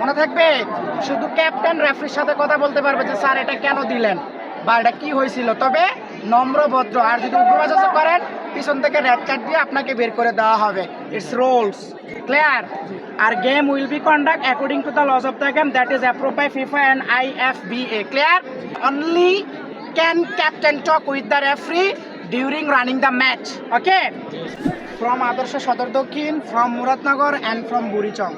মনে থাকবে? শুধু ক্যাপ্টেন রেফারির সাথে কথা বলতে পারবে যে, স্যার, এটা কেন দিলেন? বা এটা কি হয়েছিল? তবে নম্র ভদ্র আর যদি উগ্রবাজার করেন, পিছন থেকে রেড কার্ড দিয়ে আপনাকে বের করে দেওয়া হবে। It's rules clear R game will be conduct according to the laws of the game that is approve by FIFA and I F B A clear only can captain talk with the referee during running the match okay from Adarsha Sadar Dakshin from Muradnagar and from Burichang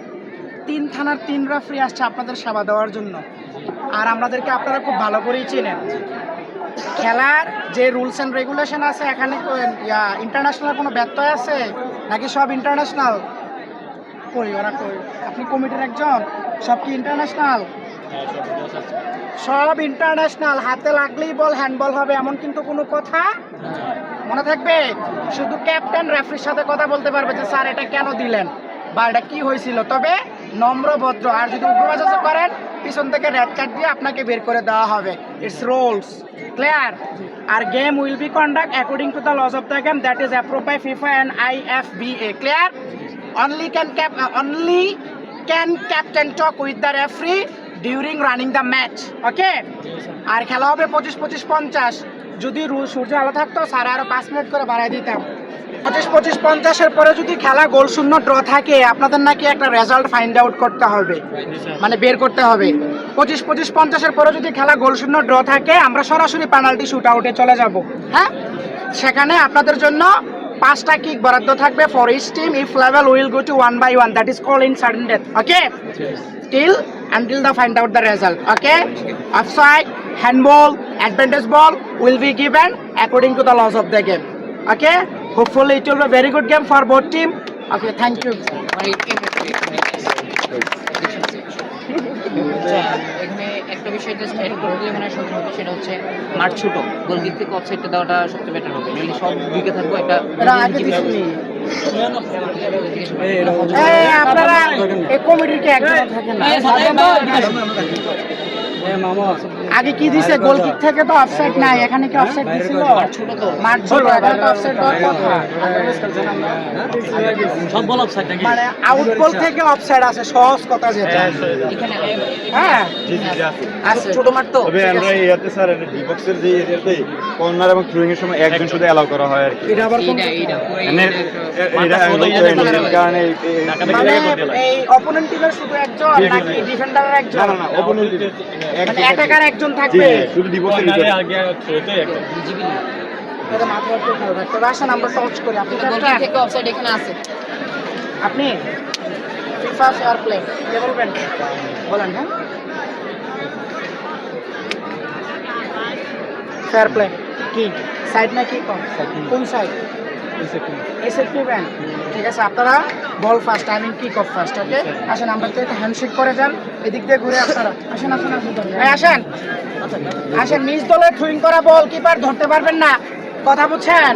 তিন থানার তিন referee আসছে আপনাদের সেবা দেওয়ার জন্য। আর আমাদেরকে আপনারা খুব ভালো করেই চেনেন। খেলার যে রুলস অ্যান্ড রেগুলেশন আছে, এখানে ইন্টারন্যাশনাল কোনো ব্যত্যয় আছে? নাকি সব ইন্টারন্যাশনাল কই, ওরা কই? আপনি কমিটির একজন? সব কি ইন্টারন্যাশনাল সব ইন্টারন্যাশনাল হাতে লাগলেই বল হ্যান্ডবল হবে, এমন কিন্তু কোনো কথা? মনে থাকবে? শুধু ক্যাপ্টেন রেফারির সাথে কথা বলতে পারবে যে, স্যার, এটা কেন দিলেন? বা এটা কি হয়েছিল? তবে নম্র ভদ্র। আর যদি উগ্রবাজার করেন পিছন থেকে রেড কার্ড দিয়ে আপনাকে বের করে দেওয়া হবে। It's rules clear R game will be conduct according to the laws of the game that is approve by FIFA and I F B A clear only can cap only can captain talk with the referee during running the match okay আর খেলা হবে পঁচিশ পঁচিশ পঞ্চাশ। যদি সূর্য আলো থাকতো সাড়ে আরও পাঁচ মিনিট করে বাড়াই দিতাম। পঁচিশ পঁচিশ, পঞ্চাশের পরে যদি খেলা গোল শূন্য ড্র থাকে, আপনাদের নাকি একটা রেজাল্ট ফাইন্ড আউট করতে হবে। মানে বের করতে হবে। পঁচিশ পঁচিশ, পঞ্চাশের পরে যদি খেলা গোল শূন্য ড্র থাকে, আমরা সরাসরি পেনাল্টি শুট আউটে চলে যাব। হ্যাঁ? সেখানে আপনাদের জন্য পাঁচটা কিক বরাদ্দ থাকবে for each team if level will go to one by one that is call in sudden death okay till, until the find out the result. Okay? Offside, handball, advantage ball will be given according to the laws of the game. Okay? Hopefully it will be a very good game for both team. Okay thank you. এখানে একটা বিষয় just add করে দিলে মানে সুন্দর হবে সেটা হচ্ছে মাঠ ছোট গোলকিক থেকে অফসাইডটা দেওয়াটা সবচেয়ে বেটার হবে নইলে সব দিকে থাকব একটা আপনারা কমিটির কে একজন থাকেন না আগে কি দিছে? গোল কিক থেকে তো অফসাইড নাই। এখানে কি অফসাইড দিছিল? মাঠ ছোট এখানে তো অফসাইড দেওয়ার কথা। সব বল অফসাইড নাকি? মানে আউট গোল থেকে অফসাইড আছে সহজ কথা যেটা। এখানে হ্যাঁ। জি জি জি আছে। ছোট মাঠ তো। তবে আমরা ইয়াতে স্যার ডিবক্সের যে এরিয়াতে কর্নার এবং থ্রোইং এর সময় একজন শুধু অ্যালাউ করা হয় আর কি। এটা আবার কোন মানে এটা এর কারণে এই- মানে অপোনেন্ট টিমের শুধু একজন নাকি। ডিফেন্ডারের একজন? না না opponent মানে অ্যাটাকার একজন থাকবে? শুধু ডিবক্সের ভিতরে। আগে থ্রোতে একটা বিজিবি না এটা মাথায় একটু খেয়াল রাখতে হবে আসেন আমরা টচ করি। আপনি থেকে অফসাইড এখানে আছে। আপনি ফিফা ফেয়ার প্লে কে বলবেন? বলেন হ্যাঁ। ফেয়ার প্লে কি? সাইড না কি কম কোন সাইড ঠিক আছে আপনারা ball first timing kick off first okay আসেন আমরা তো একটা হ্যান্ডশেক করে যান। এদিক দিয়ে ঘুরে আপনারা। আসেন আসেন আসেন আসেন। আসেন মিস দলে থুইং করা বল কিপার ধরতে পারবেন না। কথা বুঝছেন?